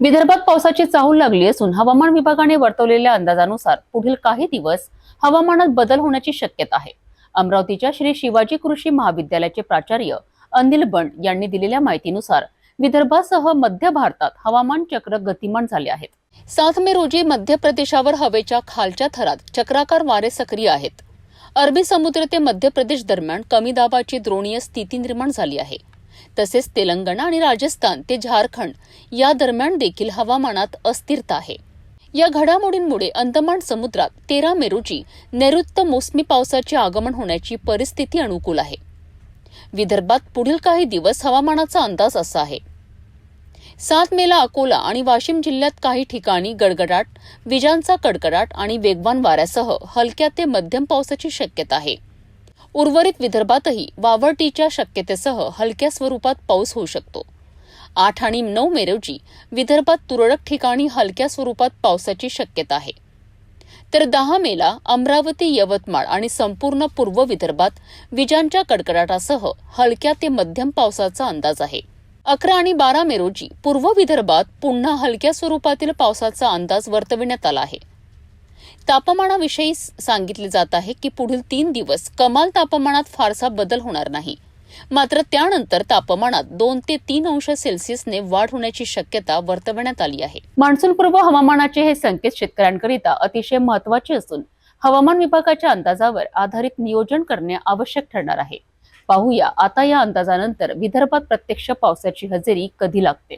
विदर्भात पावसाची चाहूल लागली असून हवामान विभागाने वर्तवलेल्या अंदाजानुसार पुढील काही दिवस हवामानात बदल होण्याची शक्यता आहे. अमरावतीच्या श्री शिवाजी कृषी महाविद्यालयाचे प्राचार्य अनिल बंड यांनी दिलेल्या माहितीनुसार विदर्भासह मध्य भारतात हवामान चक्र गतिमान झाले आहेत. सात मे रोजी मध्य प्रदेशावर हवेच्या खालच्या थरात चक्राकार वारे सक्रिय आहेत. अरबी समुद्र ते मध्य प्रदेश दरम्यान कमी दाबाची द्रोणीय स्थिती निर्माण झाली आहे. तसेच तेलंगणा आणि राजस्थान ते झारखंड या दरम्यान देखील हवामानात अस्थिरता आहे. या घडामोडींमुळे अंदमान समुद्रात तेरा मे रोजी नैऋत्य मोसमी पावसाचे आगमन होण्याची परिस्थिती अनुकूल आहे. विदर्भात पुढील काही दिवस हवामानाचा अंदाज असा आहे. सात मेला अकोला आणि वाशिम जिल्ह्यात काही ठिकाणी गडगडाट विजांचा कडकडाट आणि वेगवान वाऱ्यासह हलक्या ते मध्यम पावसाची शक्यता आहे. उर्वरित विदर्भातही वावरटीच्या शक्यतेसह हलक्या स्वरूपात पाऊस होऊ शकतो. आठ आणि नऊ मे रोजी विदर्भात तुरळक ठिकाणी हलक्या स्वरूपात पावसाची शक्यता आहे. तर दहा मेला अमरावती यवतमाळ आणि संपूर्ण पूर्व विदर्भात विजांच्या कडकडाटासह हलक्या ते मध्यम पावसाचा अंदाज आहे. अकरा आणि बारा मे रोजी पूर्व विदर्भात पुन्हा हलक्या स्वरूपातील पावसाचा अंदाज वर्तविण्यात आला आहे. तापमानाविषयी सांगितले जात आहे की पुढील तीन दिवस कमाल तापमानात फारसा बदल होणार नाही. मात्र त्यानंतर तापमानात दोन ते तीन अंश सेल्सिअसने वाढ होण्याची शक्यता वर्तवण्यात आली आहे. मान्सूनपूर्व हवामानाचे हे संकेत शेतकऱ्यांकरिता अतिशय महत्त्वाचे असून हवामान विभागाच्या अंदाजावर आधारित नियोजन करणे आवश्यक ठरणार आहे. पाहूया आता या अंदाजानंतर विदर्भात प्रत्यक्ष पावसाची हजेरी कधी लागते?